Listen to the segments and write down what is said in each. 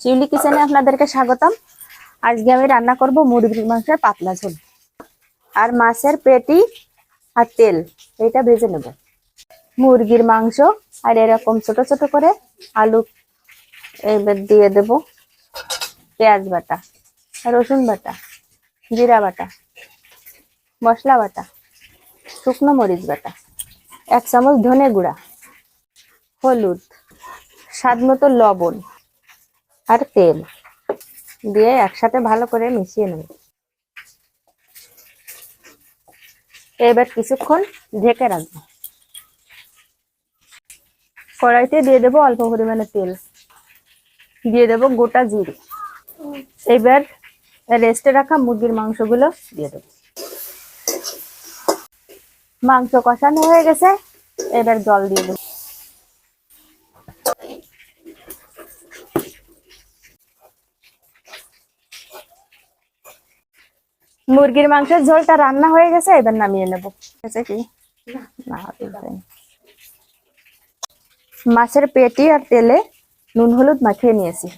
শিউলি কিচেনে আপনাদেরকে স্বাগতম। আজকে আমি রান্না করব মুরগির মাংসের পাতলা ঝোল। আর মাছের পেটি আর তেল এটা ভেজে নেব। মুরগির মাংস, আর এরকম ছোট ছোট করে আলু এবার দিয়ে দেব। পেঁয়াজ বাটা, রসুন বাটা, জিরা বাটা, মশলা বাটা, শুকনো মরিচ বাটা, এক চামচ ধনে গুঁড়া, হলুদ স্বাদ মতো লবণ আর তেল দিয়ে একসাথে ভালো করে মিশিয়ে নেব। এবার কিছুক্ষণ ঢেকে রাখব। কড়াইতে দিয়ে দেবো অল্প পরিমাণে তেল। দিয়ে দেবো গোটা জিরে। এবার রেস্টে রাখা মুরগির মাংসগুলো দিয়ে দেবো। মাংস কষানো হয়ে গেছে, এবার জল দিয়ে দেবো। মুরগির মাংসের ঝোলটা রান্না হয়ে গেছে, এবার নামিয়ে নেব। গেছে কি। মাছের পেটি আর তেলে নুন, হলুদ মাখিয়ে নিয়েছি।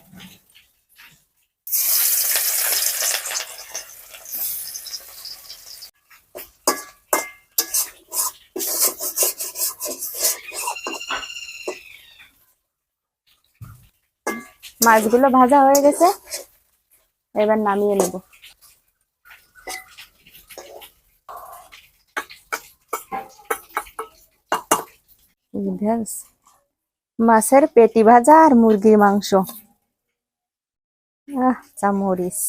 মাছগুলো ভাজা হয়ে গেছে, এবার নামিয়ে নেব। মাছের পেটি ভাজা আর মুরগির মাংস। আহ চামরিস